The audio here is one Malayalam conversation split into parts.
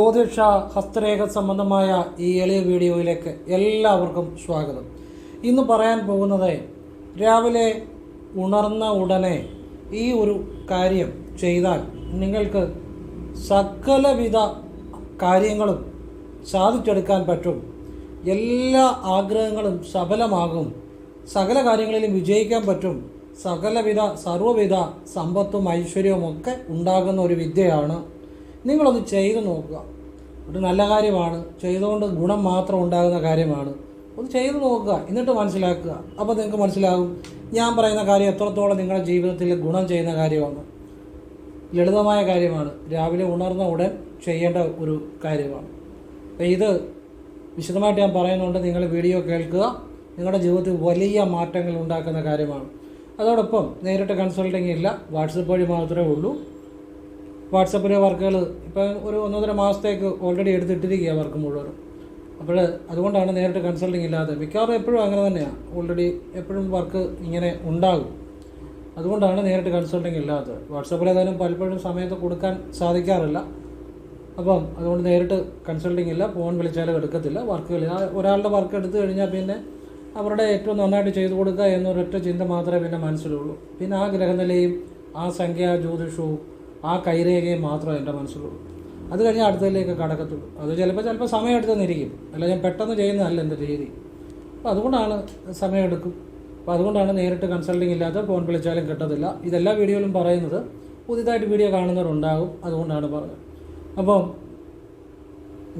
ജ്യോതിഷ ഹസ്തരേഖ സംബന്ധമായ ഈ എളിയ വീഡിയോയിലേക്ക് എല്ലാവർക്കും സ്വാഗതം. ഇന്ന് പറയാൻ പോകുന്നത് രാവിലെ ഉണർന്ന ഉടനെ ഈ ഒരു കാര്യം ചെയ്താൽ നിങ്ങൾക്ക് സകലവിധ കാര്യങ്ങളും സാധിച്ചെടുക്കാൻ പറ്റും. എല്ലാ ആഗ്രഹങ്ങളും സഫലമാകും. സകല കാര്യങ്ങളിലും വിജയിക്കാൻ പറ്റും. സകലവിധ സർവവിധ സമ്പത്തും ഐശ്വര്യവും ഒക്കെ ഉണ്ടാകുന്ന ഒരു വിദ്യയാണ് നിങ്ങളൊന്ന് ചെയ്തു നോക്കുക. ഒരു നല്ല കാര്യമാണ്. ചെയ്തുകൊണ്ട് ഗുണം മാത്രം ഉണ്ടാകുന്ന കാര്യമാണ്. ഒന്ന് ചെയ്തു നോക്കുക. എന്നിട്ട് മനസ്സിലാക്കുക. അപ്പോൾ നിങ്ങൾക്ക് മനസ്സിലാകും. ഞാൻ പറയുന്ന കാര്യം എത്രത്തോളം നിങ്ങളുടെ ജീവിതത്തിൽ ഗുണം ചെയ്യുന്ന കാര്യമാണ്. ലളിതമായ കാര്യമാണ്. രാവിലെ ഉണർന്ന ഉടൻ ചെയ്യേണ്ട ഒരു കാര്യമാണ്. അപ്പോൾ ഇത് വിശദമായിട്ട് ഞാൻ പറയുന്നുണ്ട്. നിങ്ങൾ വീഡിയോ കേൾക്കുക. നിങ്ങളുടെ ജീവിതത്തിൽ വലിയ മാറ്റങ്ങൾ ഉണ്ടാക്കുന്ന കാര്യമാണ്. അതോടൊപ്പം നേരിട്ട് കൺസൾട്ടിങ് ഇല്ല. വാട്സപ്പ് വഴി മാത്രമേ ഉള്ളൂ. വാട്സപ്പിലെ വർക്കുകൾ ഇപ്പം ഒരു ഒന്നൊന്നര മാസത്തേക്ക് ഓൾറെഡി എടുത്തിട്ടിരിക്കുക വർക്ക് മുഴുവനും. അപ്പോൾ അതുകൊണ്ടാണ് നേരിട്ട് കൺസൾട്ടിങ് ഇല്ലാതെ. മിക്കവാറും എപ്പോഴും അങ്ങനെ തന്നെയാണ് ഓൾറെഡി എപ്പോഴും വർക്ക് ഇങ്ങനെ ഉണ്ടാകും. അതുകൊണ്ടാണ് നേരിട്ട് കൺസൾട്ടിങ് ഇല്ലാത്തത് വാട്സപ്പിൽ ഏതായാലും പലപ്പോഴും സമയത്ത് കൊടുക്കാൻ സാധിക്കാറില്ല. അപ്പം അതുകൊണ്ട് നേരിട്ട് കൺസൾട്ടിങ് ഇല്ല ഫോൺ വിളിച്ചാലും എടുക്കത്തില്ല. വർക്കുകൾ ഒരാളുടെ വർക്ക് എടുത്തു കഴിഞ്ഞാൽ പിന്നെ അവരുടെ ഏറ്റവും നന്നായിട്ട് ചെയ്തു കൊടുക്കുക എന്നൊരൊറ്റ ചിന്ത മാത്രമേ പിന്നെ മനസ്സിലുള്ളൂ. പിന്നെ ആ ഗ്രഹനിലയും ആ സംഖ്യ ജ്യോതിഷവും ആ കൈരേഖയെ മാത്രമേ എന്റെ മനസ്സിലുള്ളൂ. അത് കഴിഞ്ഞാൽ അടുത്തതിലേക്ക് കടക്കത്തുള്ളൂ. അത് ചിലപ്പോൾ ചിലപ്പോൾ സമയം എടുത്തെന്നിരിക്കും അല്ല ഞാൻ പെട്ടെന്ന് ചെയ്യുന്നതല്ല എന്റെ രീതി. അപ്പോൾ അതുകൊണ്ടാണ് സമയമെടുക്കും. അപ്പോൾ അതുകൊണ്ടാണ് നേരിട്ട് കൺസൾട്ടിങ് ഇല്ലാത്ത ഫോൺ വിളിച്ചാലും കിട്ടത്തില്ല. ഇതെല്ലാ വീഡിയോയിലും പറയുന്നത് പുതിയതായിട്ട് വീഡിയോ കാണുന്നവരുണ്ടാകും. അതുകൊണ്ടാണ് പറഞ്ഞത്. അപ്പം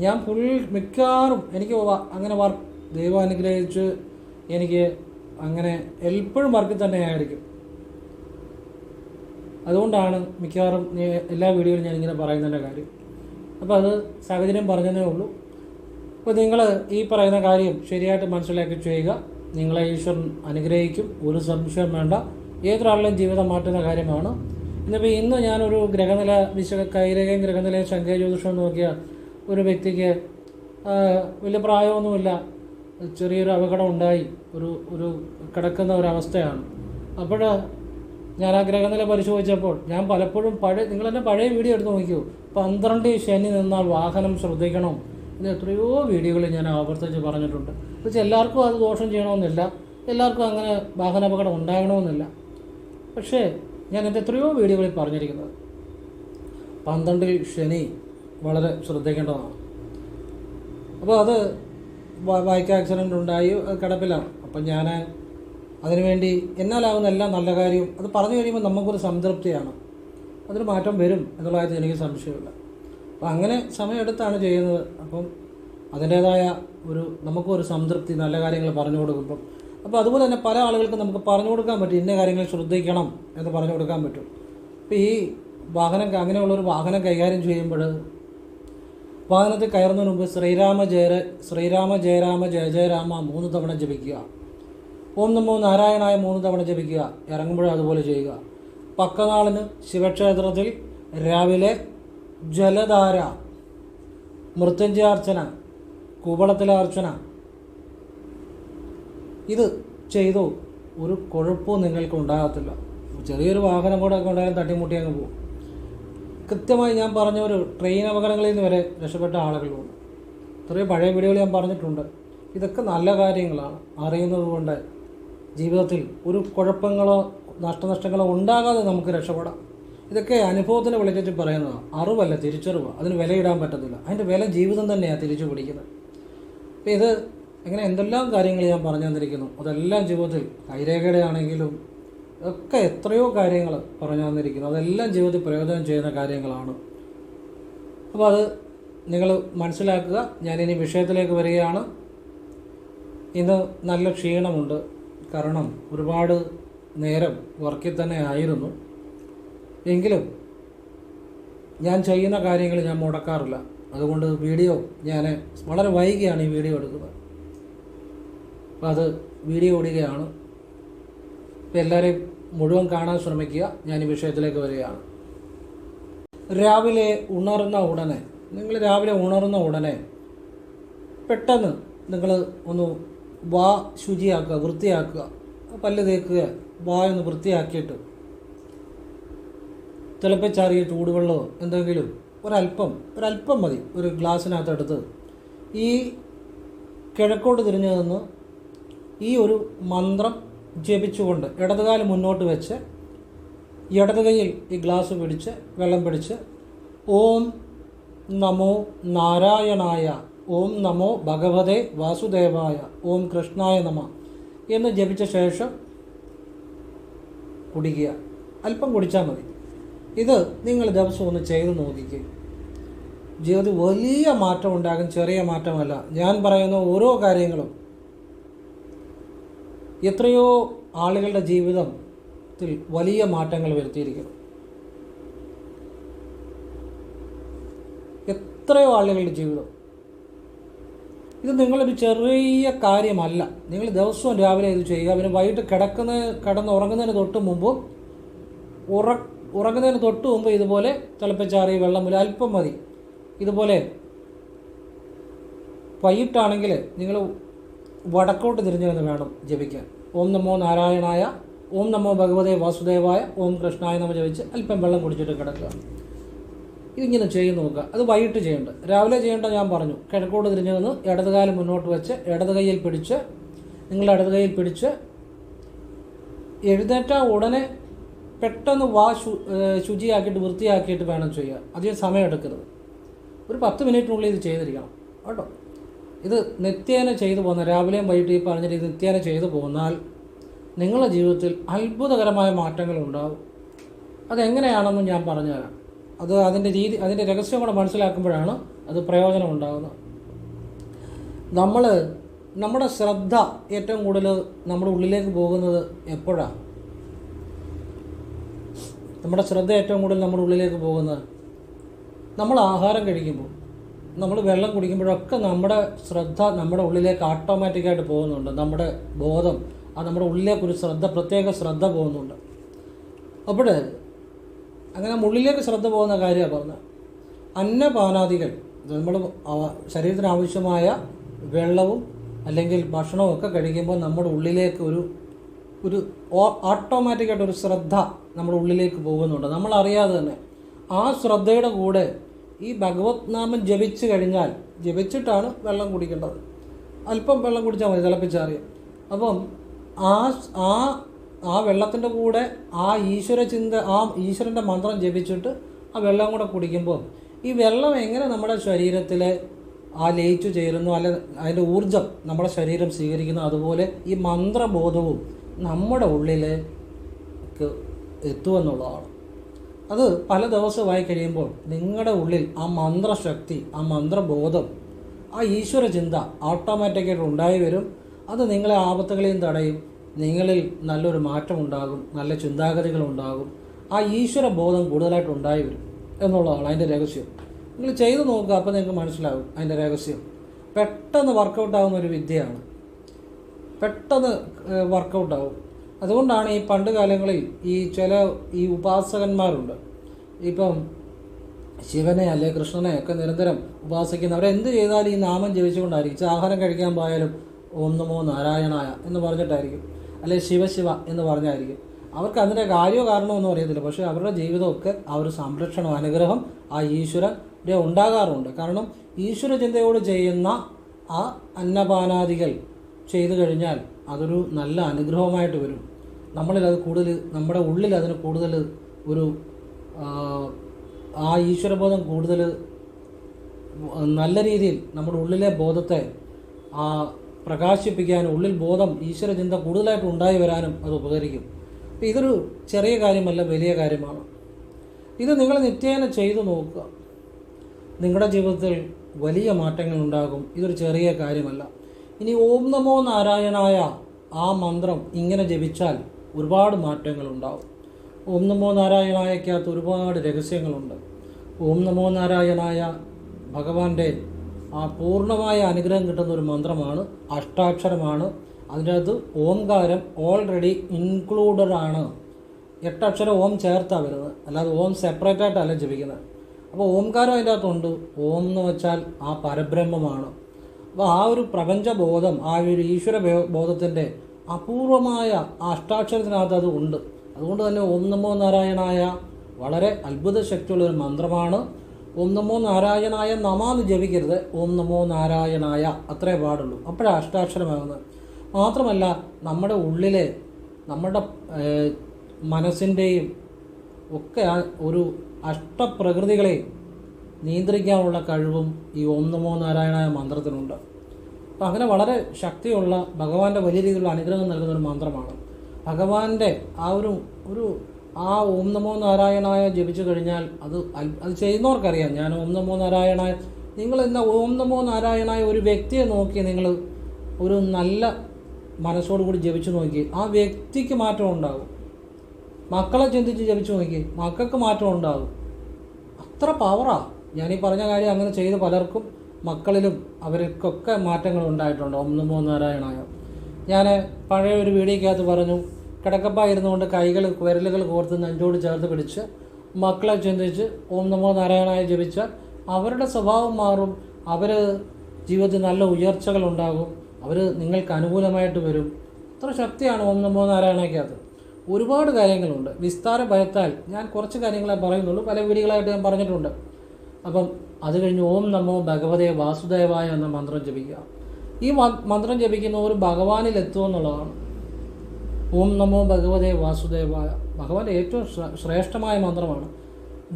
ഞാൻ ഫുൾ മിക്കവാറും എനിക്ക് അങ്ങനെ വർക്ക് ദൈവം അനുഗ്രഹിച്ച് എനിക്ക് അങ്ങനെ എപ്പോഴും വർക്കിൽ തന്നെ ആയിരിക്കും. അതുകൊണ്ടാണ് മിക്കവാറും എല്ലാ വീഡിയോയിലും ഞാനിങ്ങനെ പറയുന്നതിന്റെ കാര്യം. അപ്പോൾ അത് സാഹചര്യം പറഞ്ഞതേ ഉള്ളൂ. അപ്പോൾ നിങ്ങൾ ഈ പറയുന്ന കാര്യം ശരിയായിട്ട് മനസ്സിലാക്കി ചെയ്യുക. നിങ്ങളെ ഈശ്വരൻ അനുഗ്രഹിക്കും. ഒരു സംശയം വേണ്ട. ഏതൊരാളുടെയും ജീവിതം മാറ്റുന്ന കാര്യമാണ്. ഇന്നിപ്പോൾ ഇന്ന് ഞാനൊരു ഗ്രഹനില വിശ കൈരേഖയും ഗ്രഹനിലയും ശങ്കര ജ്യോതിഷം നോക്കിയ ഒരു വ്യക്തിക്ക് വലിയ പ്രായമൊന്നുമില്ല. ചെറിയൊരു അപകടം ഉണ്ടായി. ഒരു ഒരു കിടക്കുന്ന ഒരവസ്ഥയാണ് അപ്പോൾ ഞാൻ ആ ഗ്രഹനില പരിശോധിച്ചപ്പോൾ ഞാൻ പലപ്പോഴും പഴയ നിങ്ങൾ തന്നെ പഴയ വീഡിയോ എടുത്ത് നോക്കിയോ പന്ത്രണ്ട് ശനി നിന്നാൽ വാഹനം ശ്രദ്ധിക്കണം. ഇത് എത്രയോ വീഡിയോകൾ ഞാൻ ആവർത്തിച്ച് പറഞ്ഞിട്ടുണ്ട്. പക്ഷേ എല്ലാവർക്കും അത് ദോഷം ചെയ്യണമെന്നില്ല. എല്ലാവർക്കും അങ്ങനെ വാഹനാപകടം ഉണ്ടാകണമെന്നില്ല. പക്ഷേ ഞാൻ എന്റെ എത്രയോ വീഡിയോകളിൽ പറഞ്ഞിരിക്കുന്നത്. പന്ത്രണ്ടിൽ ശനി വളരെ ശ്രദ്ധിക്കേണ്ടതാണ്. അപ്പോൾ അത് ബൈക്ക് ആക്സിഡന്റ് ഉണ്ടായി കിടപ്പിലാണ്. അപ്പം ഞാൻ അതിനുവേണ്ടി എന്നാലാവുന്ന എല്ലാ നല്ല കാര്യവും അത് പറഞ്ഞു കഴിയുമ്പോൾ നമുക്കൊരു സംതൃപ്തിയാണ്. അതൊരു മാറ്റം വരും എന്നുള്ള കാര്യത്തിൽ എനിക്ക് സംശയമില്ല. അപ്പം അങ്ങനെ സമയമെടുത്താണ് ചെയ്യുന്നത്. അപ്പം അതിന്റേതായ ഒരു നമുക്കൊരു സംതൃപ്തി നല്ല കാര്യങ്ങൾ പറഞ്ഞു കൊടുക്കുമ്പം. അപ്പോൾ അതുപോലെ തന്നെ പല ആളുകൾക്കും നമുക്ക് പറഞ്ഞു കൊടുക്കാൻ പറ്റും. ഇന്ന കാര്യങ്ങൾ ശ്രദ്ധിക്കണം എന്ന് പറഞ്ഞു കൊടുക്കാൻ പറ്റും. അപ്പോൾ ഈ വാഹനം അങ്ങനെയുള്ളൊരു വാഹനം കൈകാര്യം ചെയ്യുമ്പോൾ വാഹനത്തിൽ കയറുന്നതിന് മുമ്പ് ശ്രീരാമ ജയ ശ്രീരാമ ജയരാമ ജയ ജയരാമ മൂന്ന് തവണ ജപിക്കുക. ഓം നമോ നാരായണായ മൂന്ന് തവണ ജപിക്കുക. ഇറങ്ങുമ്പോഴും അതുപോലെ ചെയ്യുക. പക്കനാളിന് ശിവക്ഷേത്രത്തിൽ രാവിലെ ജലധാര മൃത്യുഞ്ജയാർച്ചന കൂവളത്തിലെ അർച്ചന. ഇത് ചെയ്തു ഒരു കുഴപ്പവും നിങ്ങൾക്ക് ഉണ്ടാകത്തില്ല. ചെറിയൊരു വാഹനം കൂടെ ഒക്കെ ഉണ്ടായാലും തട്ടിമുട്ടി അങ്ങ് പോകും. കൃത്യമായി ഞാൻ പറഞ്ഞ ഒരു ട്രെയിൻ അപകടങ്ങളിൽ നിന്ന് വരെ രക്ഷപ്പെട്ട ആളുകളുണ്ട്. ഇത്രയും പഴയ വീഡിയോകൾ ഞാൻ പറഞ്ഞിട്ടുണ്ട്. ഇതൊക്കെ നല്ല കാര്യങ്ങളാണ്. അറിയുന്നത് കൊണ്ട് ജീവിതത്തിൽ ഒരു കുഴപ്പങ്ങളോ നഷ്ടനഷ്ടങ്ങളോ ഉണ്ടാകാതെ നമുക്ക് രക്ഷപ്പെടാം. ഇതൊക്കെ അനുഭവത്തിന് വിളിച്ചിട്ട് പറയുന്നതാണ്. അറിവല്ല തിരിച്ചറിവ്. അതിന് വിലയിടാൻ പറ്റത്തില്ല. അതിന്റെ വില ജീവിതം തന്നെയാണ് തിരിച്ചു പിടിക്കുന്നത്. അപ്പോൾ ഇത് ഇങ്ങനെ എന്തെല്ലാം കാര്യങ്ങൾ ഞാൻ പറഞ്ഞു തന്നിരിക്കുന്നു. അതെല്ലാം ജീവിതത്തിൽ കൈരേഖയുടെ ആണെങ്കിലും ഒക്കെ എത്രയോ കാര്യങ്ങൾ പറഞ്ഞു തന്നിരിക്കുന്നു. അതെല്ലാം ജീവിതത്തിൽ പ്രയോജനം ചെയ്യുന്ന കാര്യങ്ങളാണ്. അപ്പോൾ അത് നിങ്ങൾ മനസ്സിലാക്കുക. ഞാനിനി വിഷയത്തിലേക്ക് വരികയാണ്. ഇന്ന് നല്ല ക്ഷീണമുണ്ട്. കാരണം ഒരുപാട് നേരം വർക്കിൽ തന്നെ ആയിരുന്നു. എങ്കിലും ഞാൻ ചെയ്യുന്ന കാര്യങ്ങൾ ഞാൻ മുടക്കാറില്ല. അതുകൊണ്ട് വീഡിയോ ഞാൻ വളരെ വൈകിയാണ് ഈ വീഡിയോ എടുക്കുന്നത്. അപ്പോൾ അത് വീഡിയോ ഓടുകയാണ് അപ്പോൾ എല്ലാവരെയും മുഴുവൻ കാണാൻ ശ്രമിക്കുക. ഞാൻ ഈ വിഷയത്തിലേക്ക് വരികയാണ്. രാവിലെ ഉണർന്ന ഉടനെ നിങ്ങൾ രാവിലെ ഉണർന്ന ഉടനെ പെട്ടെന്ന് നിങ്ങൾ ഒന്ന് വാ ശുചിയാക്കുക വൃത്തിയാക്കുക. പല്ല് തേക്കുക വാ ഒന്ന് വൃത്തിയാക്കിയിട്ട് തിളപ്പിച്ചാറിയ ചൂടുവെള്ളമോ എന്തെങ്കിലും ഒരല്പം ഒരല്പം മതി. ഒരു ഗ്ലാസ്സിനകത്തെടുത്ത് ഈ കിഴക്കോട്ട് തിരിഞ്ഞു നിന്ന് ഈ ഒരു മന്ത്രം ജപിച്ചുകൊണ്ട് ഇടതുകാൽ മുന്നോട്ട് വെച്ച് ഇടത് കൈയിൽ ഈ ഗ്ലാസ് പിടിച്ച് വെള്ളം പിടിച്ച് ഓം നമോ നാരായണായ ഓം നമോ ഭഗവതേ വാസുദേവായ ഓം കൃഷ്ണായ നമ എന്ന് ജപിച്ച ശേഷം കുടിക്കുക. അല്പം കുടിച്ചാൽ മതി. ഇത് നിങ്ങൾ ദിവസം ഒന്ന് ചെയ്ത് നോക്കിക്കുക ജീവിതത്തിൽ വലിയ മാറ്റം ഉണ്ടാകും ചെറിയ മാറ്റമല്ല. ഞാൻ പറയുന്ന ഓരോ കാര്യങ്ങളും എത്രയോ ആളുകളുടെ ജീവിതത്തിൽ വലിയ മാറ്റങ്ങൾ വരുത്തിയിരിക്കുന്നു. എത്രയോ ആളുകളുടെ ജീവിതം ഇത് നിങ്ങളൊരു ചെറിയ കാര്യമല്ല. നിങ്ങൾ ദിവസവും രാവിലെ ഇത് ചെയ്യുക. പിന്നെ വൈകിട്ട് കിടക്കുന്ന കിടന്ന് ഉറങ്ങുന്നതിന് തൊട്ട് മുമ്പും ഉറ ഉറങ്ങുന്നതിന് തൊട്ട് മുമ്പ് ഇതുപോലെ തിളപ്പിച്ചാറി വെള്ളം മുല അല്പം മതി. ഇതുപോലെ വൈകിട്ടാണെങ്കിൽ നിങ്ങൾ വടക്കോട്ട് തിരിഞ്ഞു വേണം ജപിക്കാൻ. ഓം നമോ നാരായണായ ഓം നമോ ഭഗവതേ വാസുദേവായ ഓം കൃഷ്ണായ നമ ജപിച്ച് അല്പം വെള്ളം കുടിച്ചിട്ട് കിടക്കുക. ഇതിങ്ങനെ ചെയ്ത് നോക്കുക. അത് വൈകിട്ട് ചെയ്യേണ്ട. രാവിലെ ചെയ്യേണ്ട ഞാൻ പറഞ്ഞു. കിഴക്കോട്ട് തിരിഞ്ഞു നിന്ന് ഇടതുകാലം മുന്നോട്ട് വെച്ച് ഇടത് കൈയിൽ പിടിച്ച് നിങ്ങൾ ഇടത് കൈയിൽ പിടിച്ച് എഴുന്നേറ്റ ഉടനെ പെട്ടെന്ന് വാ ശുചിയാക്കിയിട്ട് വൃത്തിയാക്കിയിട്ട് വേണം ചെയ്യുക. അധികം സമയം എടുക്കരുത്. ഒരു പത്ത് മിനിറ്റിനുള്ളിൽ ഇത് ചെയ്തിരിക്കണം. കേട്ടോ? ഇത് നിത്യേന ചെയ്തു പോകുന്ന രാവിലെയും വൈകിട്ട് ഈ പറഞ്ഞ രീതി നിത്യേന ചെയ്തു പോന്നാൽ നിങ്ങളുടെ ജീവിതത്തിൽ അത്ഭുതകരമായ മാറ്റങ്ങൾ ഉണ്ടാവും. അതെങ്ങനെയാണെന്ന് ഞാൻ പറഞ്ഞുതരാം. അത് അതിന്റെ രീതി അതിന്റെ രഹസ്യം കൂടെ മനസ്സിലാക്കുമ്പോഴാണ് അത് പ്രയോജനം ഉണ്ടാകുന്നത് നമ്മൾ നമ്മുടെ ശ്രദ്ധ ഏറ്റവും കൂടുതൽ നമ്മുടെ ഉള്ളിലേക്ക് പോകുന്നത് എപ്പോഴാണ് നമ്മുടെ ശ്രദ്ധ ഏറ്റവും കൂടുതൽ നമ്മുടെ ഉള്ളിലേക്ക് പോകുന്നത് നമ്മൾ ആഹാരം കഴിക്കുമ്പോൾ നമ്മൾ വെള്ളം കുടിക്കുമ്പോഴൊക്കെ നമ്മുടെ ശ്രദ്ധ നമ്മുടെ ഉള്ളിലേക്ക് ഓട്ടോമാറ്റിക്കായിട്ട് പോകുന്നുണ്ട്. നമ്മുടെ ബോധം ആ നമ്മുടെ ഉള്ളിലേക്കൊരു ശ്രദ്ധ പ്രത്യേക ശ്രദ്ധ പോകുന്നുണ്ട്. അപ്പോൾ അങ്ങനെ ഉള്ളിലേക്ക് ശ്രദ്ധ പോകുന്ന കാര്യമാണ് പറഞ്ഞത്. അന്നപാനാദികൾ നമ്മൾ ശരീരത്തിന് ആവശ്യമായ വെള്ളവും അല്ലെങ്കിൽ ഭക്ഷണവും ഒക്കെ കഴിക്കുമ്പോൾ നമ്മുടെ ഉള്ളിലേക്ക് ഒരു ഒരു ഓട്ടോമാറ്റിക്കായിട്ട് ഒരു ശ്രദ്ധ നമ്മുടെ ഉള്ളിലേക്ക് പോകുന്നുണ്ട്. നമ്മൾ അറിയാതെ തന്നെ ആ ശ്രദ്ധയുടെ കൂടെ ഈ ഭഗവത് നാമം ജപിച്ചു കഴിഞ്ഞാൽ ജപിച്ചിട്ടാണ് വെള്ളം കുടിക്കേണ്ടത്. അല്പം വെള്ളം കുടിച്ചാൽ മതി തിളപ്പിച്ചാറിയാം. അപ്പം ആ ആ ആ വെള്ളത്തിന്റെ കൂടെ ആ ഈശ്വര ചിന്ത ആ ഈശ്വരന്റെ മന്ത്രം ജപിച്ചിട്ട് ആ വെള്ളം കൂടെ കുടിക്കുമ്പോൾ ഈ വെള്ളം എങ്ങനെ നമ്മുടെ ശരീരത്തിൽ ആ ലയിച്ചു ചേരുന്നു അല്ലെ അതിന്റെ ഊർജം നമ്മുടെ ശരീരം സ്വീകരിക്കുന്നു അതുപോലെ ഈ മന്ത്രബോധവും നമ്മുടെ ഉള്ളിലേക്ക് എത്തുമെന്നുള്ളതാണ്. അത് പല ദിവസമായി കഴിയുമ്പോൾ നിങ്ങളുടെ ഉള്ളിൽ ആ മന്ത്രശക്തി ആ മന്ത്രബോധം ആ ഈശ്വര ചിന്ത ഓട്ടോമാറ്റിക്കായിട്ട് ഉണ്ടായി വരും. അത് നിങ്ങളെ ആപത്തുകളെയും തടയും. നിങ്ങളിൽ നല്ലൊരു മാറ്റം ഉണ്ടാകും നല്ല ചിന്താഗതികൾ ഉണ്ടാകും ആ ഈശ്വര ബോധം കൂടുതലായിട്ട് ഉണ്ടായി വരും എന്നുള്ളതാണ് അതിന്റെ രഹസ്യം. നിങ്ങൾ ചെയ്തു നോക്കുക അപ്പോൾ നിങ്ങൾക്ക് മനസ്സിലാകും അതിന്റെ രഹസ്യം. പെട്ടെന്ന് വർക്കൗട്ടാകുന്ന ഒരു വിദ്യയാണ്. പെട്ടെന്ന് വർക്കൗട്ടാവും അതുകൊണ്ടാണ് ഈ പണ്ട് കാലങ്ങളിൽ ഈ ചില ഈ ഉപാസകന്മാരുണ്ട്. ഇപ്പം ശിവനെ അല്ലെ കൃഷ്ണനെ ഒക്കെ നിരന്തരം ഉപാസിക്കുന്ന എന്ത് ചെയ്താലും ഈ നാമം ജപിച്ചുകൊണ്ടായിരിക്കും. ആഹാരം കഴിക്കാൻ പോയാലും ഓം നമോ നാരായണായ എന്ന് പറഞ്ഞിട്ടായിരിക്കും. അല്ലെ ശിവശിവ എന്ന് പറഞ്ഞായിരിക്കും. അവർക്ക് അതിന്റെ കാര്യമോ കാരണമോ ഒന്നും അറിയത്തില്ല. പക്ഷേ അവരുടെ ജീവിതമൊക്കെ ആ ഒരു സംരക്ഷണം അനുഗ്രഹം ആ ഈശ്വരന്റെ ഉണ്ടാകാറുണ്ട്. കാരണം ഈശ്വര ചിന്തയോട് ചെയ്യുന്ന ആ അന്നപാനാദികൾ ചെയ്തു കഴിഞ്ഞാൽ അതൊരു നല്ല അനുഗ്രഹമായിട്ട് വരും. നമ്മളിൽ അത് കൂടുതൽ നമ്മുടെ ഉള്ളിൽ അതിന് കൂടുതൽ ഒരു ആ ഈശ്വരബോധം കൂടുതൽ നല്ല രീതിയിൽ നമ്മുടെ ഉള്ളിലെ ബോധത്തെ ആ പ്രകാശിപ്പിക്കാനും ഉള്ളിൽ ബോധം ഈശ്വരചിന്ത കൂടുതലായിട്ട് ഉണ്ടായി വരാനും അത് ഉപകരിക്കും. അപ്പോൾ ഇതൊരു ചെറിയ കാര്യമല്ല വലിയ കാര്യമാണ്. ഇത് നിങ്ങൾ നിത്യേന ചെയ്തു നോക്കുക. നിങ്ങളുടെ ജീവിതത്തിൽ വലിയ മാറ്റങ്ങൾ ഉണ്ടാകും. ഇതൊരു ചെറിയ കാര്യമല്ല. ഇനി ഓം നമോ നാരായണായ ആ മന്ത്രം ഇങ്ങനെ ജപിച്ചാൽ ഒരുപാട് മാറ്റങ്ങൾ ഉണ്ടാവും. ഓം നമോ നാരായണായക്കകത്ത് ഒരുപാട് രഹസ്യങ്ങളുണ്ട്. ഓം നമോ നാരായണായ ഭഗവാന്റെ ആ പൂർണമായ അനുഗ്രഹം കിട്ടുന്ന ഒരു മന്ത്രമാണ് അഷ്ടാക്ഷരമാണ്. അതിനകത്ത് ഓംകാരം ഓൾറെഡി ഇൻക്ലൂഡഡ് ആണ്. എട്ടക്ഷരം ഓം ചേർത്താണ് വരുന്നത്. അല്ലാതെ ഓം സെപ്പറേറ്റ് ആയിട്ടല്ല ജപിക്കുന്നത്. അപ്പോൾ ഓംകാരം അതിന്റെ അകത്തുണ്ട്. ഓം എന്ന് വെച്ചാൽ ആ പരബ്രഹ്മമാണ്. അപ്പോൾ ആ ഒരു പ്രപഞ്ചബോധം ആ ഒരു ഈശ്വര ബോധത്തിന്റെ അപൂർവമായ ആ അഷ്ടാക്ഷരത്തിനകത്ത് അത് ഉണ്ട്. അതുകൊണ്ട് തന്നെ ഓം നമോ നാരായണായ വളരെ അത്ഭുത ശക്തിയുള്ള ഒരു മന്ത്രമാണ്. ഓം നമോ നാരായണായ നമാന്ന് ജപിക്കരുത്. ഓം നമോ നാരായണായ. അത്രേ പാടുള്ളൂ. അപ്പോഴാണ് അഷ്ടാക്ഷരമാകുന്നത്. മാത്രമല്ല നമ്മുടെ ഉള്ളിലെ നമ്മുടെ മനസ്സിന്റെയും ഒക്കെ ഒരു അഷ്ടപ്രകൃതികളെ നിയന്ത്രിക്കാനുള്ള കഴിവും ഈ ഓം നമോ നാരായണായ മന്ത്രത്തിനുണ്ട്. അപ്പം അങ്ങനെ വളരെ ശക്തിയുള്ള ഭഗവാന്റെ വലിയ രീതിയിലുള്ള അനുഗ്രഹം നൽകുന്ന ഒരു മന്ത്രമാണ്. ഭഗവാന്റെ ആ ഒരു ഒരു ആ ഓം നമോ നാരായണായ ജപിച്ചു കഴിഞ്ഞാൽ അത് അത് ചെയ്യുന്നവർക്കറിയാം. ഞാൻ ഓം നമോ നാരായണായ നിങ്ങൾ എന്ന ഓം നമോ നാരായണായ ഒരു വ്യക്തിയെ നോക്കി നിങ്ങൾ ഒരു നല്ല മനസ്സോടുകൂടി ജപിച്ചു നോക്കി ആ വ്യക്തിക്ക് മാറ്റം ഉണ്ടാകും. മക്കളെ ചിന്തിച്ച് ജപിച്ചു നോക്കി മക്കൾക്ക് മാറ്റം ഉണ്ടാകും. അത്ര പവറാണ് ഞാൻ ഈ പറഞ്ഞ കാര്യം അങ്ങനെ ചെയ്ത് പലർക്കും മക്കളിലും അവർക്കൊക്കെ മാറ്റങ്ങൾ ഉണ്ടായിട്ടുണ്ട്. ഓം നമോ നാരായണായ. ഞാൻ പഴയ ഒരു വീഡിയോക്കകത്ത് പറഞ്ഞു കിടക്കപ്പ ഇരുന്നുകൊണ്ട് കൈകൾ വിരലുകൾ കോർത്ത് നെഞ്ചോട് ചേർത്ത് പിടിച്ച് മക്കളെ ചിന്തിച്ച് ഓം നമോ നാരായണായ ജപിച്ചാൽ അവരുടെ സ്വഭാവം മാറും. അവർ ജീവിതത്തിൽ നല്ല ഉയർച്ചകൾ ഉണ്ടാകും. അവർ നിങ്ങൾക്ക് അനുകൂലമായിട്ട് വരും. അത്ര ശക്തിയാണ് ഓം നമോ നാരായണയ്ക്കകത്ത്. ഒരുപാട് കാര്യങ്ങളുണ്ട്. വിസ്താര ഭയത്താൽ ഞാൻ കുറച്ച് കാര്യങ്ങളെ പറയുന്നുള്ളൂ. പല വീടുകളായിട്ട് ഞാൻ പറഞ്ഞിട്ടുണ്ട്. അപ്പം അത് കഴിഞ്ഞ് ഓം നമോ ഭഗവതേ വാസുദേവായ എന്ന മന്ത്രം ജപിക്കുക. ഈ മന്ത്രം ജപിക്കുന്നവർ ഭഗവാനിൽ എത്തുമെന്നുള്ളതാണ് ഓം നമോ ഭഗവതേ വാസുദേവായ ഭഗവാന്റെ ഏറ്റവും ശ്രേഷ്ഠമായ മന്ത്രമാണ്.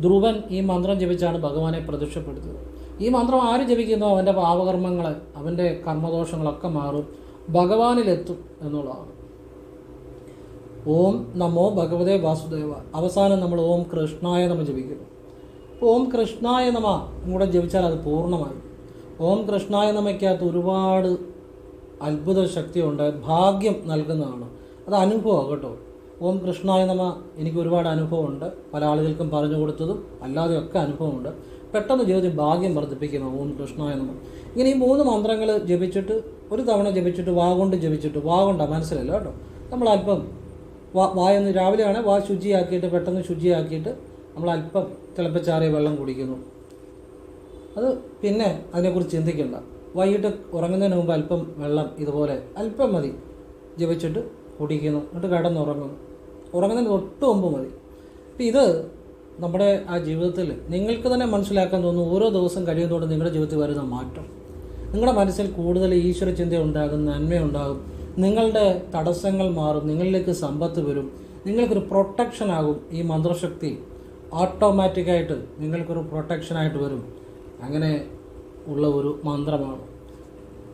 ധ്രുവൻ ഈ മന്ത്രം ജപിച്ചാണ് ഭഗവാനെ പ്രത്യക്ഷപ്പെടുത്തിയത് ഈ മന്ത്രം ആര് ജപിക്കുന്നോ? അവന്റെ പാപകർമ്മങ്ങൾ അവന്റെ കർമ്മദോഷങ്ങളൊക്കെ മാറും. ഭഗവാനിലെത്തും എന്നുള്ളതാണ്. ഓം നമോ ഭഗവതേ വാസുദേവ. അവസാനം നമ്മൾ ഓം കൃഷ്ണായ നമ ജപിക്കുന്നു. ഓം കൃഷ്ണായ നമ കൂടെ ജപിച്ചാൽ അത് പൂർണമായി ഓം കൃഷ്ണായ നമയ്ക്കകത്ത് ഒരുപാട് അത്ഭുത ശക്തിയുണ്ട്. ഭാഗ്യം നൽകുന്നതാണ്. അത് അനുഭവമാണ് കേട്ടോ. ഓം കൃഷ്ണായ നമ. എനിക്ക് ഒരുപാട് അനുഭവമുണ്ട്. പല ആളുകൾക്കും പറഞ്ഞു കൊടുത്തതും അല്ലാതെയൊക്കെ അനുഭവമുണ്ട്. പെട്ടെന്ന് ജീവിതത്തിൽ ഭാഗ്യം വർദ്ധിപ്പിക്കുന്നു ഓം കൃഷ്ണായ നമ. ഇങ്ങനെ ഈ മൂന്ന് മന്ത്രങ്ങൾ ജപിച്ചിട്ട് ഒരു തവണ ജപിച്ചിട്ട് വാ കൊണ്ട് ജപിച്ചിട്ട് വാ കൊണ്ട മനസ്സിലല്ല കേട്ടോ. നമ്മൾ അല്പം വാ വായൊന്ന് രാവിലെയാണ് വാ ശുചിയാക്കിയിട്ട് പെട്ടെന്ന് ശുചിയാക്കിയിട്ട് നമ്മൾ അല്പം തിളപ്പിച്ചാറിയ വെള്ളം കുടിക്കുന്നു. അത് പിന്നെ അതിനെക്കുറിച്ച് ചിന്തിക്കേണ്ട. വൈകിട്ട് ഉറങ്ങുന്നതിന് മുമ്പ് അല്പം വെള്ളം ഇതുപോലെ അല്പം മതി. ജപിച്ചിട്ട് കുടിക്കുന്നു. എന്നിട്ട് കിടന്നുറങ്ങുന്നു. ഉറങ്ങുന്നതിന് തൊട്ട് മുമ്പ് മതി. അപ്പം ഇത് നമ്മുടെ ആ ജീവിതത്തിൽ നിങ്ങൾക്ക് തന്നെ മനസ്സിലാക്കാൻ തോന്നുന്നു ഓരോ ദിവസം കഴിയുന്നതോടെ നിങ്ങളുടെ ജീവിതത്തിൽ വരുന്ന മാറ്റം. നിങ്ങളുടെ മനസ്സിൽ കൂടുതൽ ഈശ്വര ചിന്ത ഉണ്ടാകും നന്മയുണ്ടാകും നിങ്ങളുടെ തടസ്സങ്ങൾ മാറും നിങ്ങളിലേക്ക് സമ്പത്ത് വരും. നിങ്ങൾക്കൊരു പ്രൊട്ടക്ഷൻ ആകും. ഈ മന്ത്രശക്തി ഓട്ടോമാറ്റിക്കായിട്ട് നിങ്ങൾക്കൊരു പ്രൊട്ടക്ഷനായിട്ട് വരും. അങ്ങനെ ഉള്ള ഒരു മന്ത്രമാണ്.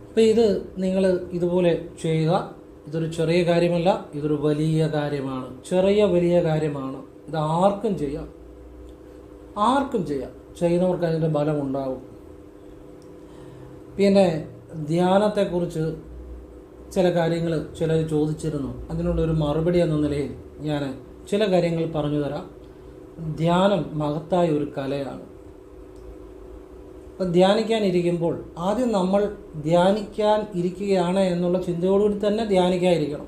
അപ്പോൾ ഇത് നിങ്ങൾ ഇതുപോലെ ചെയ്യുക. ഇതൊരു ചെറിയ കാര്യമല്ല ഇതൊരു വലിയ കാര്യമാണ്. ചെറിയ വലിയ കാര്യമാണ്. ഇത് ആർക്കും ചെയ്യാം. ആർക്കും ചെയ്യാം. ചെയ്യുന്നവർക്ക് അതിന്റെ ബലം ഉണ്ടാവും പിന്നെ ധ്യാനത്തെക്കുറിച്ച് ചില കാര്യങ്ങൾ ചിലർ ചോദിച്ചിരുന്നു. അതിനുള്ളൊരു മറുപടി എന്ന നിലയിൽ ഞാൻ ചില കാര്യങ്ങൾ പറഞ്ഞു തരാം. ധ്യാനം മഹത്തായ ഒരു കലയാണ്. അപ്പം ധ്യാനിക്കാനിരിക്കുമ്പോൾ ആദ്യം നമ്മൾ ധ്യാനിക്കാൻ ഇരിക്കുകയാണ് എന്നുള്ള ചിന്തയോടുകൂടി തന്നെ ധ്യാനിക്കാതിരിക്കണം.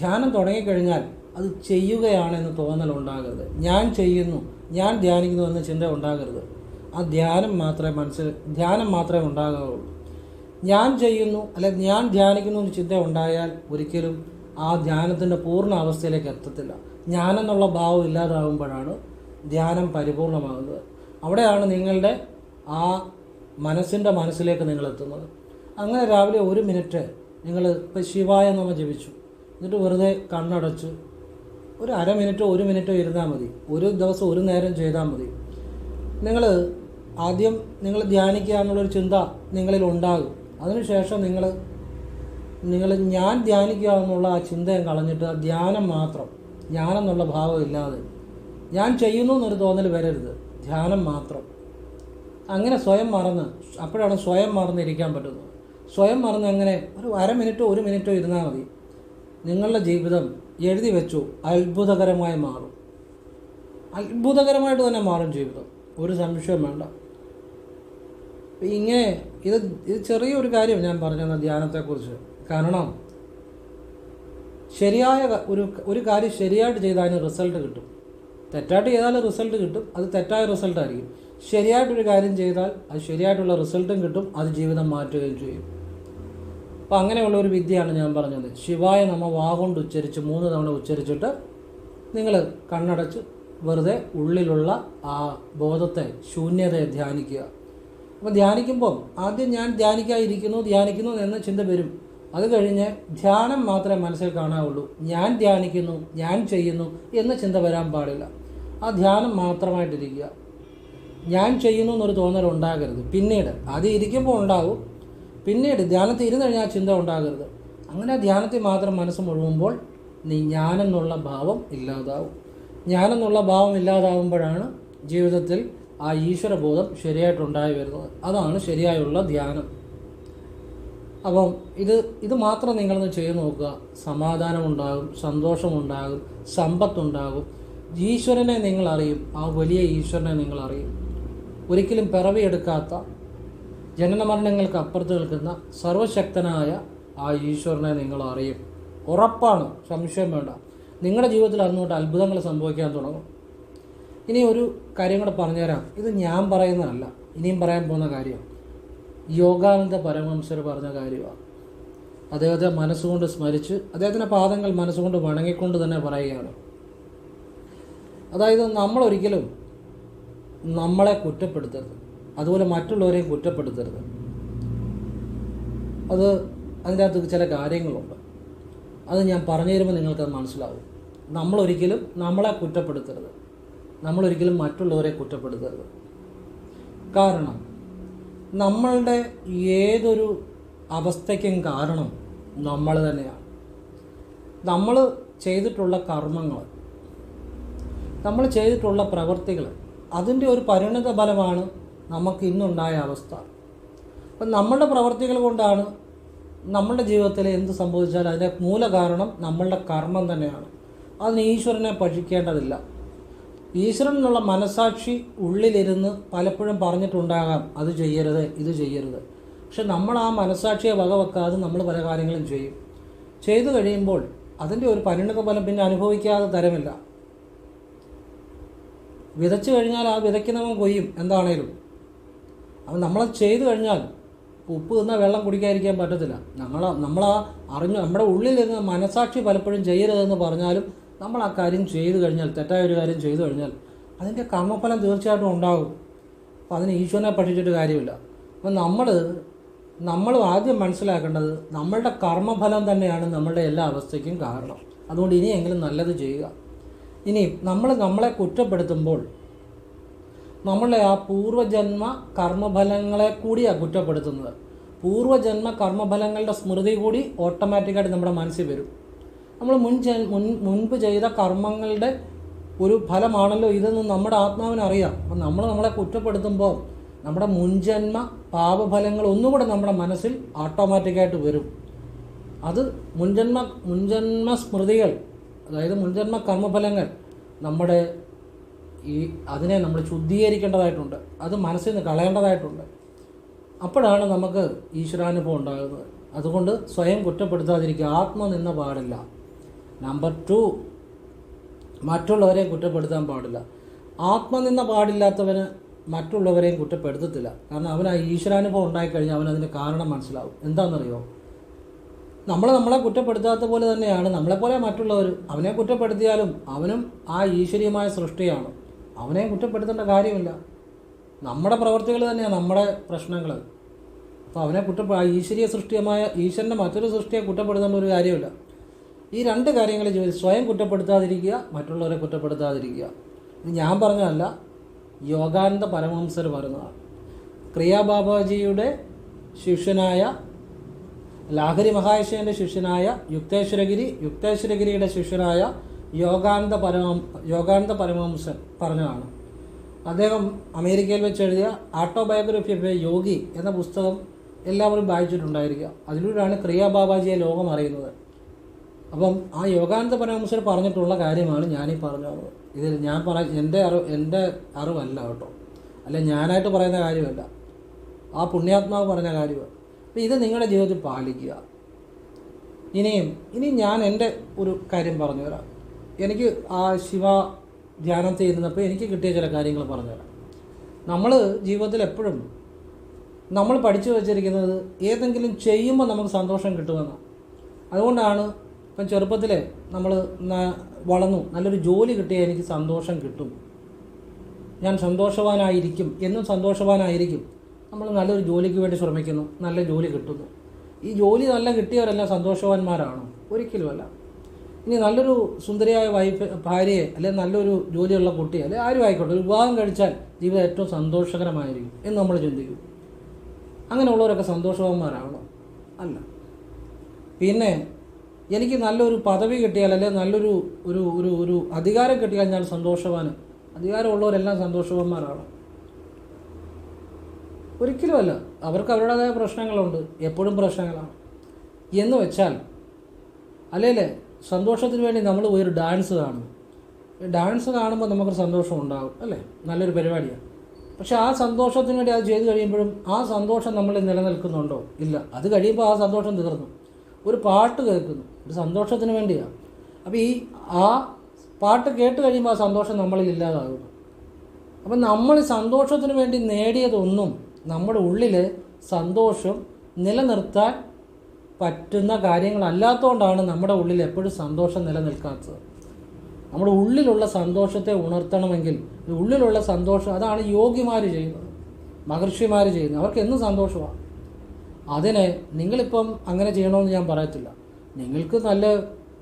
ധ്യാനം തുടങ്ങിക്കഴിഞ്ഞാൽ അത് ചെയ്യുകയാണെന്ന് തോന്നലുണ്ടാകരുത് ഞാൻ ചെയ്യുന്നു ഞാൻ ധ്യാനിക്കുന്നു എന്ന ചിന്ത ഉണ്ടാകരുത്. ആ ധ്യാനം മാത്രമേ മനസ്സിൽ ധ്യാനം മാത്രമേ ഉണ്ടാകുകയുള്ളൂ. ഞാൻ ചെയ്യുന്നു അല്ലെ ഞാൻ ധ്യാനിക്കുന്നു എന്ന ചിന്ത ഉണ്ടായാൽ ഒരിക്കലും ആ ധ്യാനത്തിന്റെ പൂർണ അവസ്ഥയിലേക്ക് എത്തത്തില്ല. ഞാനെന്നുള്ള ഭാവം ഇല്ലാതാകുമ്പോഴാണ് ധ്യാനം പരിപൂർണമാകുന്നത്. അവിടെയാണ് നിങ്ങളുടെ ആ മനസ്സിന്റെ മനസ്സിലേക്ക് നിങ്ങൾ എത്തുന്നത്. അങ്ങനെ രാവിലെ ഒരു മിനിറ്റ് നിങ്ങൾ ഇപ്പോൾ ശിവായ നമ്മൾ ജപിച്ചു. എന്നിട്ട് വെറുതെ കണ്ണടച്ച് ഒരു അര മിനിറ്റോ ഒരു മിനിറ്റോ ഇരുന്നാൽ മതി. ഒരു ദിവസം ഒരു നേരം ചെയ്താൽ മതി. നിങ്ങൾ ആദ്യം നിങ്ങൾ ധ്യാനിക്കുക എന്നുള്ളൊരു ചിന്ത നിങ്ങളിൽ ഉണ്ടാകും. അതിനുശേഷം നിങ്ങൾ നിങ്ങൾ ഞാൻ ധ്യാനിക്കുക എന്നുള്ള ആ ചിന്തയും കളഞ്ഞിട്ട് ആ ധ്യാനം മാത്രം ഞാനെന്നുള്ള ഭാവം ഇല്ലാതെ. ഞാൻ ചെയ്യുന്നു എന്നൊരു തോന്നൽ വരരുത്. ധ്യാനം മാത്രം. അങ്ങനെ സ്വയം മറന്ന് അപ്പോഴാണ് സ്വയം മറന്ന് ഇരിക്കാൻ പറ്റുന്നത്. സ്വയം മറന്ന് അങ്ങനെ ഒരു അര മിനിറ്റോ ഒരു മിനിറ്റോ ഇരുന്നാൽ മതി. നിങ്ങളുടെ ജീവിതം എഴുതി വെച്ചു അത്ഭുതകരമായി മാറും. അത്ഭുതകരമായിട്ട് തന്നെ മാറും ജീവിതം. ഒരു സംശയം വേണ്ട. ഇങ്ങനെ ഇത് ഇത് ചെറിയൊരു കാര്യം ഞാൻ പറഞ്ഞത് ധ്യാനത്തെക്കുറിച്ച്. കാരണം ശരിയായ ഒരു ഒരു കാര്യം ശരിയായിട്ട് ചെയ്താൽ റിസൾട്ട് കിട്ടും. തെറ്റായിട്ട് ചെയ്താൽ റിസൾട്ട് കിട്ടും. അത് തെറ്റായ റിസൾട്ട് ആയിരിക്കും. ശരിയായിട്ടൊരു കാര്യം ചെയ്താൽ അത് ശരിയായിട്ടുള്ള റിസൾട്ടും കിട്ടും അത് ജീവിതം മാറ്റുകയും ചെയ്യും. അപ്പം അങ്ങനെയുള്ള ഒരു വിദ്യയാണ് ഞാൻ പറഞ്ഞത്. ശിവായ നമ്മ വാ കൊണ്ട് ഉച്ചരിച്ച് മൂന്ന് തവണ ഉച്ചരിച്ചിട്ട് നിങ്ങൾ കണ്ണടച്ച് വെറുതെ ഉള്ളിലുള്ള ആ ബോധത്തെ ശൂന്യതയെ ധ്യാനിക്കുക. അപ്പോൾ ധ്യാനിക്കുമ്പോൾ ആദ്യം ഞാൻ ധ്യാനിക്കാതിരിക്കുന്നു ധ്യാനിക്കുന്നു എന്ന ചിന്ത വരും. അത് കഴിഞ്ഞ് ധ്യാനം മാത്രമേ മനസ്സിൽ കാണാവുള്ളൂ. ഞാൻ ധ്യാനിക്കുന്നു ഞാൻ ചെയ്യുന്നു എന്ന ചിന്ത വരാൻ പാടില്ല. ആ ധ്യാനം മാത്രമായിട്ടിരിക്കുക. ഞാൻ ചെയ്യുന്നു എന്നൊരു തോന്നൽ ഉണ്ടാകരുത്. പിന്നീട് അത് ഇരിക്കുമ്പോൾ ഉണ്ടാകും പിന്നീട് ധ്യാനത്തിൽ ഇരുന്ന് കഴിഞ്ഞാൽ ആ ചിന്ത ഉണ്ടാകരുത്. അങ്ങനെ ധ്യാനത്തിൽ മാത്രം മനസ്സ് മുഴുകുമ്പോൾ നീ ഞാനെന്നുള്ള ഭാവം ഇല്ലാതാവും. ഞാനെന്നുള്ള ഭാവം ഇല്ലാതാവുമ്പോഴാണ് ജീവിതത്തിൽ ആ ഈശ്വരബോധം ശരിയായിട്ടുണ്ടായി വരുന്നത്. അതാണ് ശരിയായുള്ള ധ്യാനം. അപ്പം ഇത് ഇത് മാത്രം നിങ്ങളൊന്ന് ചെയ്തു നോക്കുക. സമാധാനമുണ്ടാകും സന്തോഷമുണ്ടാകും സമ്പത്തുണ്ടാകും. ഈശ്വരനെ നിങ്ങളറിയും. ആ വലിയ ഈശ്വരനെ നിങ്ങൾ അറിയും ഒരിക്കലും പിറവിയെടുക്കാത്ത ജനനമരണങ്ങൾക്ക് അപ്പുറത്ത് നിൽക്കുന്ന സർവശക്തനായ ആ ഈശ്വരനെ നിങ്ങൾ അറിയും. ഉറപ്പാണ്. സംശയം വേണ്ട. നിങ്ങളുടെ ജീവിതത്തിൽ അങ്ങോട്ട് അത്ഭുതങ്ങൾ സംഭവിക്കാൻ തുടങ്ങും. ഇനി ഒരു കാര്യം കൂടെ പറഞ്ഞുതരാം. ഇത് ഞാൻ പറയുന്നതല്ല. ഇനിയും പറയാൻ പോകുന്ന കാര്യം. യോഗാനന്ദ പരമഹംസർ പറഞ്ഞ കാര്യമാണ് അദ്ദേഹത്തെ മനസ്സുകൊണ്ട് സ്മരിച്ച് അദ്ദേഹത്തിന്റെ പാദങ്ങൾ മനസ്സുകൊണ്ട് വണങ്ങിക്കൊണ്ട് തന്നെ പറയുകയാണ്. അതായത് നമ്മളൊരിക്കലും നമ്മളെ കുറ്റപ്പെടുത്തരുത്. അതുപോലെ മറ്റുള്ളവരെയും കുറ്റപ്പെടുത്തരുത്. അത് അതിന്റെ അകത്ത് ചില കാര്യങ്ങളുണ്ട്. അത് ഞാൻ പറഞ്ഞു തരുമ്പോൾ നിങ്ങൾക്കത് മനസ്സിലാവും. നമ്മളൊരിക്കലും നമ്മളെ കുറ്റപ്പെടുത്തരുത്. നമ്മളൊരിക്കലും മറ്റുള്ളവരെ കുറ്റപ്പെടുത്തരുത്. കാരണം നമ്മളുടെ ഏതൊരു അവസ്ഥയ്ക്കും കാരണം നമ്മൾ തന്നെയാണ്. നമ്മൾ ചെയ്തിട്ടുള്ള കർമ്മങ്ങൾ നമ്മൾ ചെയ്തിട്ടുള്ള പ്രവൃത്തികൾ അതിന്റെ ഒരു പരിണിത ഫലമാണ് നമുക്ക് ഇന്നുണ്ടായ അവസ്ഥ. അപ്പം നമ്മളുടെ പ്രവർത്തികൾ കൊണ്ടാണ് നമ്മളുടെ ജീവിതത്തിൽ എന്ത് സംഭവിച്ചാലും അതിന്റെ മൂല കാരണം നമ്മളുടെ കർമ്മം തന്നെയാണ്. അതിന് ഈശ്വരനെ പഴിക്കേണ്ടതില്ല ഈശ്വരൻ എന്നുള്ള മനസാക്ഷി ഉള്ളിലിരുന്ന് പലപ്പോഴും പറഞ്ഞിട്ടുണ്ടാകാം അത് ചെയ്യരുത് ഇത് ചെയ്യരുത്. പക്ഷെ നമ്മൾ ആ മനസാക്ഷിയെ വകവെക്കാതെ നമ്മൾ പല കാര്യങ്ങളും ചെയ്യും. ചെയ്തു കഴിയുമ്പോൾ അതിന്റെ ഒരു പരിണിത ഫലം പിന്നെ അനുഭവിക്കാതെ തരമില്ല. വിതച്ചു കഴിഞ്ഞാൽ ആ വിതയ്ക്കുന്നവൻ കൊയ്യും എന്താണേലും. അപ്പം നമ്മൾ ചെയ്തു കഴിഞ്ഞാൽ ഉപ്പ് തിന്നാൽ വെള്ളം കുടിക്കാതിരിക്കാൻ പറ്റത്തില്ല. നമ്മൾ നമ്മൾ ആ അറിഞ്ഞു നമ്മുടെ ഉള്ളിലിരുന്ന മനസാക്ഷി പലപ്പോഴും ചെയ്യരുതെന്ന് പറഞ്ഞാലും നമ്മൾ ആ കാര്യം ചെയ്തു കഴിഞ്ഞാൽ തെറ്റായ ഒരു കാര്യം ചെയ്തു കഴിഞ്ഞാൽ അതിന്റെ കർമ്മഫലം തീർച്ചയായിട്ടും ഉണ്ടാകും. അപ്പം അതിന് ഈശ്വരനെ പഠിച്ചിട്ട് കാര്യമില്ല. അപ്പം നമ്മൾ നമ്മൾ ആദ്യം മനസ്സിലാക്കേണ്ടത് നമ്മളുടെ കർമ്മഫലം തന്നെയാണ് നമ്മളുടെ എല്ലാ അവസ്ഥയ്ക്കും കാരണം. അതുകൊണ്ട് ഇനിയെങ്കിലും നല്ലത് ചെയ്യുക. ഇനി നമ്മൾ നമ്മളെ കുറ്റപ്പെടുത്തുമ്പോൾ നമ്മളെ ആ പൂർവജന്മ കർമ്മഫലങ്ങളെ കൂടിയാണ് കുറ്റപ്പെടുത്തുന്നത്. പൂർവജന്മ കർമ്മഫലങ്ങളുടെ സ്മൃതി കൂടി ഓട്ടോമാറ്റിക്കായിട്ട് നമ്മുടെ മനസ്സിൽ വരും. നമ്മൾ മുൻ മുൻ മുൻപ് ചെയ്ത കർമ്മങ്ങളുടെ ഒരു ഫലമാണല്ലോ ഇതെന്ന് നമ്മുടെ ആത്മാവിനറിയാം അപ്പം നമ്മൾ നമ്മളെ കുറ്റപ്പെടുത്തുമ്പോൾ നമ്മുടെ മുൻജന്മ പാപഫലങ്ങൾ ഒന്നും ഒന്നുകൂടെ നമ്മുടെ മനസ്സിൽ ഓട്ടോമാറ്റിക്കായിട്ട് വരും. അത് മുൻജന്മ മുൻജന്മ സ്മൃതികൾ അതായത് മുൻജന്മ കർമ്മഫലങ്ങൾ നമ്മുടെ ഈ അതിനെ നമ്മൾ ശുദ്ധീകരിക്കേണ്ടതായിട്ടുണ്ട്. അത് മനസ്സിൽ നിന്ന് കളയേണ്ടതായിട്ടുണ്ട്. അപ്പോഴാണ് നമുക്ക് ഈശ്വരാനുഭവം ഉണ്ടാകുന്നത്. അതുകൊണ്ട് സ്വയം കുറ്റപ്പെടുത്താതിരിക്കുക. ആത്മ നിന്ന പാടില്ല. നമ്പർ ടു മറ്റുള്ളവരെ കുറ്റപ്പെടുത്താൻ പാടില്ല. ആത്മനിന്ന പാടില്ലാത്തവന് മറ്റുള്ളവരെയും കുറ്റപ്പെടുത്തത്തില്ല. കാരണം അവൻ ആ ഈശ്വരാനുഭവം ഉണ്ടായിക്കഴിഞ്ഞാൽ അവൻ അതിന്റെ കാരണം മനസ്സിലാവും. എന്താണെന്നറിയോ? നമ്മൾ നമ്മളെ കുറ്റപ്പെടുത്താത്ത പോലെ തന്നെയാണ് നമ്മളെപ്പോലെ മറ്റുള്ളവർ അവനെ കുറ്റപ്പെടുത്തിയാലും അവനും ആ ഈശ്വരീയമായ സൃഷ്ടിയാണ്. അവനെ കുറ്റപ്പെടുത്തേണ്ട കാര്യമില്ല. നമ്മുടെ പ്രവർത്തികൾ തന്നെയാണ് നമ്മുടെ പ്രശ്നങ്ങൾ അപ്പോൾ അവനെ കുറ്റപ്പെ ആ ഈശ്വരീയ സൃഷ്ടിയമായ ഈശ്വരന്റെ മറ്റൊരു സൃഷ്ടിയെ കുറ്റപ്പെടുത്തേണ്ട ഒരു കാര്യമില്ല. ഈ രണ്ട് കാര്യങ്ങൾ ചോദിച്ചു സ്വയം കുറ്റപ്പെടുത്താതിരിക്കുക മറ്റുള്ളവരെ കുറ്റപ്പെടുത്താതിരിക്കുക. ഇത് ഞാൻ പറഞ്ഞതല്ല യോഗാനന്ദ പരമഹംസർ പറഞ്ഞതാണ്. ക്രിയാ ബാബാജിയുടെ ശിഷ്യനായ ലാഹരി മഹാശയന്റെ ശിഷ്യനായ യുക്തേശ്വരഗിരി യുക്തേശ്വരഗിരിയുടെ ശിഷ്യനായ യോഗാനന്ദ പരമ യോഗാനന്ദ പരമഹംസൻ പറഞ്ഞതാണ്. അദ്ദേഹം അമേരിക്കയിൽ വെച്ച് എഴുതിയ ആട്ടോബയോഗ്രഫി ഓഫ് എ യോഗി എന്ന പുസ്തകം എല്ലാവരും വായിച്ചിട്ടുണ്ടായിരിക്കുക. അതിലൂടെയാണ് ക്രിയാ ബാബാജിയെ ലോകം അറിയുന്നത്. അപ്പം ആ യോഗാനന്ദ പരമഹംസർ പറഞ്ഞിട്ടുള്ള കാര്യമാണ് ഞാനീ പറഞ്ഞത്. ഇതിൽ ഞാൻ പറ എന്റെ അറിവ് എന്റെ അറിവല്ല കേട്ടോ. അല്ല ഞാനായിട്ട് പറയുന്ന കാര്യമല്ല. ആ പുണ്യാത്മാവ് പറഞ്ഞ കാര്യമാണ്. അപ്പം ഇത് നിങ്ങളുടെ ജീവിതത്തിൽ പാലിക്കുക. ഇനിയും ഇനി ഞാൻ എന്റെ ഒരു കാര്യം പറഞ്ഞു തരാം എനിക്ക് ആ ശിവ ധ്യാനത്തിൽ ഇരുന്നപ്പോൾ എനിക്ക് കിട്ടിയ ചില കാര്യങ്ങൾ പറഞ്ഞു പറഞ്ഞുതരാം. നമ്മൾ ജീവിതത്തിൽ എപ്പോഴും നമ്മൾ പഠിച്ചു വച്ചിരിക്കുന്നത് ഏതെങ്കിലും ചെയ്യുമ്പോൾ നമുക്ക് സന്തോഷം കിട്ടുമെന്നാണ് അതുകൊണ്ടാണ് ഇപ്പം ചെറുപ്പത്തിൽ നമ്മൾ വളർന്നു നല്ലൊരു ജോലി കിട്ടിയാൽ എനിക്ക് സന്തോഷം കിട്ടും. ഞാൻ സന്തോഷവാനായിരിക്കും എന്നും സന്തോഷവാനായിരിക്കും. നമ്മൾ നല്ലൊരു ജോലിക്ക് വേണ്ടി ശ്രമിക്കുന്നു നല്ല ജോലി കിട്ടുന്നു. ഈ ജോലി നല്ല കിട്ടിയവരെല്ലാം സന്തോഷവാന്മാരാണോ ഒരിക്കലുമല്ല. ഇനി നല്ലൊരു സുന്ദരിയായ വൈഫ് ഭാര്യയെ അല്ലെങ്കിൽ നല്ലൊരു ജോലിയുള്ള കുട്ടിയെ അല്ലെങ്കിൽ ആരും ആയിക്കോട്ടെ ഒരു വിവാഹം കഴിച്ചാൽ ജീവിതം ഏറ്റവും സന്തോഷകരമായിരിക്കും എന്ന് നമ്മൾ ചിന്തിക്കും. അങ്ങനെയുള്ളവരൊക്കെ സന്തോഷവാന്മാരാണോ? അല്ല. പിന്നെ എനിക്ക് നല്ലൊരു പദവി കിട്ടിയാൽ അല്ലെങ്കിൽ നല്ലൊരു ഒരു ഒരു ഒരു അധികാരം കിട്ടിയാൽ ഞാൻ സന്തോഷവാന്. അധികാരമുള്ളവരെല്ലാം സന്തോഷവാന്മാരാണ്. ഒരിക്കലുമല്ല. അവർക്ക് അവരുടേതായ പ്രശ്നങ്ങളുണ്ട്. എപ്പോഴും പ്രശ്നങ്ങളാണ്. എന്ന് വെച്ചാൽ അല്ലേ സന്തോഷത്തിന് വേണ്ടി നമ്മൾ പോയൊരു ഡാൻസ് കാണും. ഡാൻസ് കാണുമ്പോൾ നമുക്കൊരു സന്തോഷം ഉണ്ടാകും അല്ലേ? നല്ലൊരു പരിപാടിയാണ്. പക്ഷെ ആ സന്തോഷത്തിന് വേണ്ടി അത് ചെയ്ത് കഴിയുമ്പോഴും ആ സന്തോഷം നമ്മൾ നിലനിൽക്കുന്നുണ്ടോ? ഇല്ല. അത് കഴിയുമ്പോൾ ആ സന്തോഷം തീർന്നു. ഒരു പാട്ട് കേൾക്കുന്നു. ഒരു സന്തോഷത്തിന് വേണ്ടിയാണ് അപ്പോൾ ഈ ആ പാട്ട് കേട്ട് കഴിയുമ്പോൾ ആ സന്തോഷം നമ്മളിൽ ഇല്ലാതാകുന്നു. അപ്പം നമ്മൾ സന്തോഷത്തിന് വേണ്ടി നേടിയതൊന്നും നമ്മുടെ ഉള്ളിൽ സന്തോഷം നിലനിർത്താൻ പറ്റുന്ന കാര്യങ്ങളല്ലാത്തതുകൊണ്ടാണ് നമ്മുടെ ഉള്ളിൽ എപ്പോഴും സന്തോഷം നിലനിൽക്കാത്തത്. നമ്മുടെ ഉള്ളിലുള്ള സന്തോഷത്തെ ഉണർത്തണമെങ്കിൽ ഉള്ളിലുള്ള സന്തോഷം അതാണ് യോഗിമാർ ചെയ്യുന്നത്. മഹർഷിമാർ ചെയ്യുന്നത്. അവർക്ക് എന്നും സന്തോഷമാണ് അതിനെ നിങ്ങളിപ്പം അങ്ങനെ ചെയ്യണമെന്ന് ഞാൻ പറയത്തില്ല. നിങ്ങൾക്ക് നല്ല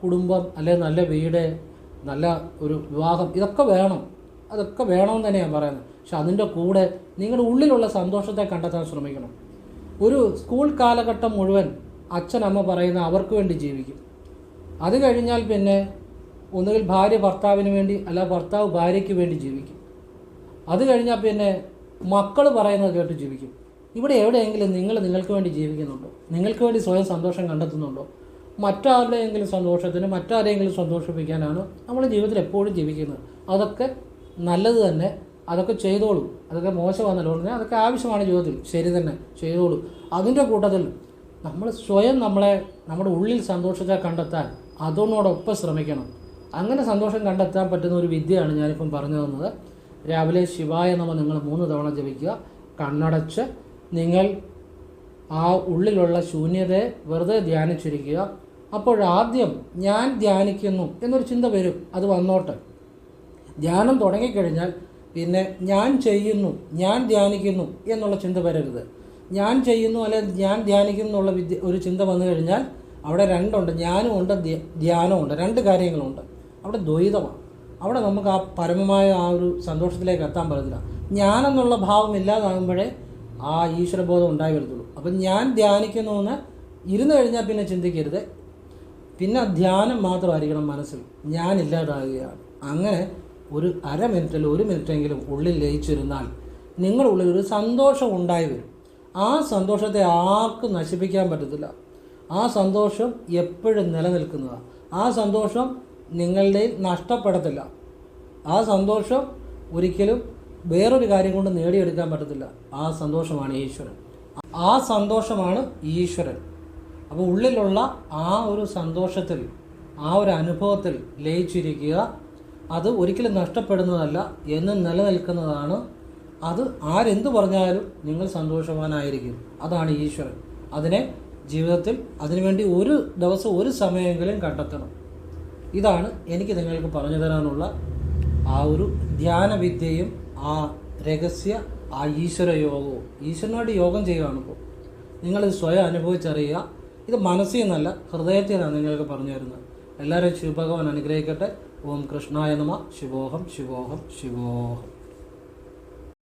കുടുംബം അല്ലെങ്കിൽ നല്ല വീട് നല്ല ഒരു വിവാഹം ഇതൊക്കെ വേണം. അതൊക്കെ വേണമെന്ന് തന്നെ ഞാൻ പറയുന്നത് പക്ഷെ അതിന്റെ കൂടെ നിങ്ങളുടെ ഉള്ളിലുള്ള സന്തോഷത്തെ കണ്ടെത്താൻ ശ്രമിക്കണം. ഒരു സ്കൂൾ കാലഘട്ടം മുഴുവൻ അച്ഛൻ അമ്മ പറയുന്ന അവർക്ക് വേണ്ടി ജീവിക്കും. അത് കഴിഞ്ഞാൽ പിന്നെ ഒന്നുകിൽ ഭാര്യ ഭർത്താവിന് വേണ്ടി അല്ല ഭർത്താവ് ഭാര്യയ്ക്ക് വേണ്ടി ജീവിക്കും. അത് കഴിഞ്ഞാൽ പിന്നെ മക്കൾ പറയുന്നത് കേട്ട് ജീവിക്കും. ഇവിടെ എവിടെയെങ്കിലും നിങ്ങൾ നിങ്ങൾക്ക് വേണ്ടി ജീവിക്കുന്നുണ്ടോ? നിങ്ങൾക്ക് വേണ്ടി സ്വയം സന്തോഷം കണ്ടെത്തുന്നുണ്ടോ? മറ്റാരുടെയെങ്കിലും സന്തോഷത്തിന് മറ്റാരെയെങ്കിലും സന്തോഷിപ്പിക്കാനാണ് നമ്മൾ ജീവിതത്തിൽ എപ്പോഴും ജീവിക്കുന്നത്. അതൊക്കെ നല്ലത് തന്നെ. അതൊക്കെ ചെയ്തോളൂ. അതൊക്കെ മോശമാണെന്നല്ല പറഞ്ഞാൽ അതൊക്കെ ആവശ്യമാണ് ജീവിതത്തിൽ. ശരി തന്നെ. ചെയ്തോളൂ. അതിന്റെ കൂട്ടത്തിൽ നമ്മൾ സ്വയം നമ്മളെ നമ്മുടെ ഉള്ളിൽ സന്തോഷത്തെ കണ്ടെത്താൻ അതോടൊപ്പം ശ്രമിക്കണം. അങ്ങനെ സന്തോഷം കണ്ടെത്താൻ പറ്റുന്ന ഒരു വിദ്യയാണ് ഞാനിപ്പം പറഞ്ഞു തന്നത്. രാവിലെ ശിവായ നമ നിങ്ങൾ മൂന്ന് തവണ ജപിക്കുക. കണ്ണടച്ച് നിങ്ങൾ ആ ഉള്ളിലുള്ള ശൂന്യതയെ വെറുതെ ധ്യാനിച്ചിരിക്കുക. അപ്പോഴാദ്യം ഞാൻ ധ്യാനിക്കുന്നു എന്നൊരു ചിന്ത വരും. അത് വന്നോട്ടെ. ധ്യാനം തുടങ്ങിക്കഴിഞ്ഞാൽ പിന്നെ ഞാൻ ചെയ്യുന്നു ഞാൻ ധ്യാനിക്കുന്നു എന്നുള്ള ചിന്ത വരരുത്. ഞാൻ ചെയ്യുന്നു അല്ലെ ഞാൻ ധ്യാനിക്കുന്നു എന്നുള്ള വിദ്യ ഒരു ചിന്ത വന്നു കഴിഞ്ഞാൽ അവിടെ രണ്ടുണ്ട് ഞാനും ഉണ്ട് ധ്യ- ധ്യാനമുണ്ട് രണ്ട് കാര്യങ്ങളുണ്ട് അവിടെ ദ്വൈതമാണ്. അവിടെ നമുക്ക് ആ പരമമായ ആ ഒരു സന്തോഷത്തിലേക്ക് എത്താൻ പറ്റത്തില്ല. ഞാനെന്നുള്ള ഭാവം ഇല്ലാതാകുമ്പോഴേ ആ ഈശ്വരബോധം ഉണ്ടായി വരത്തുള്ളൂ അപ്പം ഞാൻ ധ്യാനിക്കുന്നു എന്ന് ഇരുന്ന് കഴിഞ്ഞാൽ പിന്നെ ചിന്തിക്കരുത്. പിന്നെ ധ്യാനം മാത്രമായിരിക്കണം മനസ്സിൽ. ഞാൻ ഇല്ലാതാകുകയാണ്. അങ്ങനെ ഒരു അര മിനിറ്റിൽ ഒരു മിനിറ്റെങ്കിലും ഉള്ളിൽ ലയിച്ചിരുന്നാൽ നിങ്ങളുടെ ഉള്ളിൽ ഒരു സന്തോഷം ഉണ്ടായി വരും. ആ സന്തോഷത്തെ ആർക്കും നശിപ്പിക്കാൻ പറ്റത്തില്ല. ആ സന്തോഷം എപ്പോഴും നിലനിൽക്കുന്നതാണ് ആ സന്തോഷം നിങ്ങളുടെ നഷ്ടപ്പെടത്തില്ല. ആ സന്തോഷം ഒരിക്കലും വേറൊരു കാര്യം കൊണ്ട് നേടിയെടുക്കാൻ പറ്റത്തില്ല. ആ സന്തോഷമാണ് ഈശ്വരൻ. ആ സന്തോഷമാണ് ഈശ്വരൻ. അപ്പോൾ ഉള്ളിലുള്ള ആ ഒരു സന്തോഷത്തിൽ ആ ഒരു അനുഭവത്തിൽ ലയിച്ചിരിക്കുക അത് ഒരിക്കലും നഷ്ടപ്പെടുന്നതല്ല എന്നും നിലനിൽക്കുന്നതാണ്. അത് ആരെന്തു പറഞ്ഞാലും നിങ്ങൾ സന്തോഷവാനായിരിക്കും. അതാണ് ഈശ്വരൻ. അതിനെ ജീവിതത്തിൽ അതിനുവേണ്ടി ഒരു ദിവസം ഒരു സമയമെങ്കിലും കണ്ടെത്തണം. ഇതാണ് എനിക്ക് നിങ്ങൾക്ക് പറഞ്ഞു തരാനുള്ള ആ ഒരു ധ്യാനവിദ്യയും ആ രഹസ്യ ആ ഈശ്വര യോഗവും. ഈശ്വരനോട് യോഗം ചെയ്യുകയാണ് ഇപ്പോൾ. നിങ്ങളിത് സ്വയം അനുഭവിച്ചറിയുക. ഇത് മനസ്സിൽ നിന്നല്ല ഹൃദയത്തിൽ നിന്നാണ് നിങ്ങൾക്ക് പറഞ്ഞു തരുന്നത്. എല്ലാവരും ശിവഭഗവാൻ അനുഗ്രഹിക്കട്ടെ. ഓം കൃഷ്ണായ നമ. ശിവോഹം ശിവോഹം ശിവോഹം.